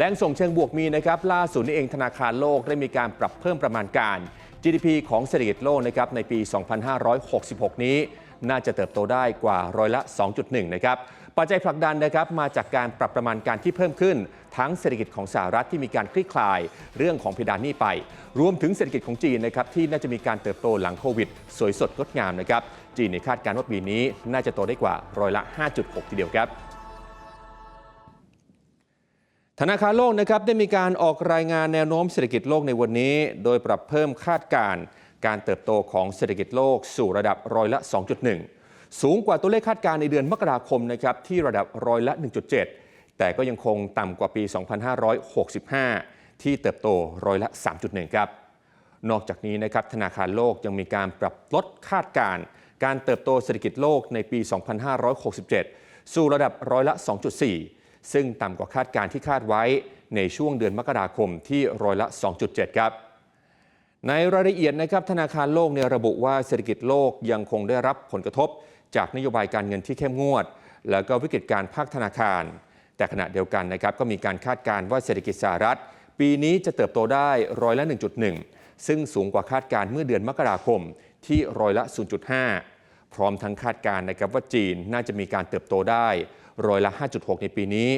แรงส่งเชิงบวกมีนะครับล่าสุดนี้เองธนาคารโลกได้มีการปรับเพิ่มประมาณการ GDP ของเศรษฐกิจโลกนะครับในปี 2566 นี้ น่าจะเติบโตได้กว่าร้อยละ 2.1 นะครับปัจจัยผลักดันนะครับมาจากการปรับประมาณการที่เพิ่มขึ้น ทั้งเศรษฐกิจของสหรัฐที่มีการคลี่คลาย เรื่องของเพดานหนี้ไป รวมถึงเศรษฐกิจของจีนนะครับที่น่าจะมีการเติบโตหลังโควิด สวยสดงดงามนะครับจีนในคาดการณ์ว่าปีนี้น่าจะโตได้กว่าร้อยละ 5.6 ทีเดียวครับ ธนาคารโลกนะครับได้มีการออกรายงานแนวโน้มเศรษฐกิจโลกในวันนี้ โดยปรับเพิ่มคาดการณ์การเติบโตของเศรษฐกิจโลกสู่ระดับร้อยละ 2.1 สูงกว่าตัวเลขคาดการณ์ในเดือนมกราคมนะครับที่ระดับร้อยละ 1.7 แต่ก็ยังคงต่ำกว่าปี 2565 ที่เติบโตร้อยละ 3.1 ครับ นอกจากนี้นะครับธนาคารโลกยังมีการปรับลดคาดการณ์การเติบโตเศรษฐกิจโลกในปี 2567 สู่ระดับร้อยละ 2.4 ซึ่งต่ำกว่าคาดการที่คาดไว้ในช่วงเดือนมกราคมที่ร้อยละ 2.7 ครับ ในรายละเอียดนะครับธนาคารโลกเนี่ยระบุว่าเศรษฐกิจโลกยังคงได้รับผลกระทบ จากนโยบายการเงินที่เข้มงวด แล้วก็วิกฤตการภาคธนาคาร แต่ขณะเดียวกันนะครับก็มีการคาดการณ์ว่าเศรษฐกิจสหรัฐ ปีนี้จะเติบโตได้ร้อยละ 1.1 ซึ่งสูงกว่าคาดการณ์เมื่อเดือนมกราคมที่ร้อยละ 0.5 พร้อมทั้งคาดการณ์นะครับว่าจีนน่าจะมีการเติบโตได้ร้อยละ 5.6 ในปีนี้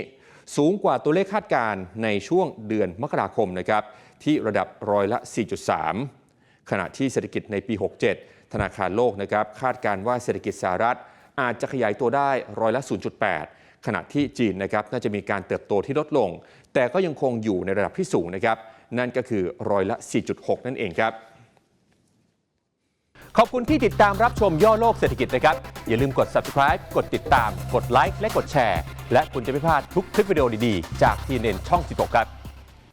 สูงกว่าตัวเลขคาดการณ์ในช่วงเดือนมกราคมนะครับที่ระดับร้อยละ 4.3 ขณะที่เศรษฐกิจในปี 67 ธนาคารโลกนะครับคาดการณ์ว่าเศรษฐกิจสหรัฐอาจจะขยายตัวได้ร้อยละ 0.8 ขณะที่จีนนะครับน่าจะมีการเติบโตที่ลดลง แต่ก็ยังคงอยู่ในระดับที่สูงนะครับนั่นก็คือร้อยละ 4.6 นั่นเองครับ ขอบคุณที่ติดตามรับชมย่อโลกเศรษฐกิจนะครับ อย่าลืมกด subscribe กดติดตาม กดไลค์และกดแชร์ และคุณจะไม่พลาดทุกคลิปวิดีโอดีๆ จากทีเน็นช่อง 16 ครับ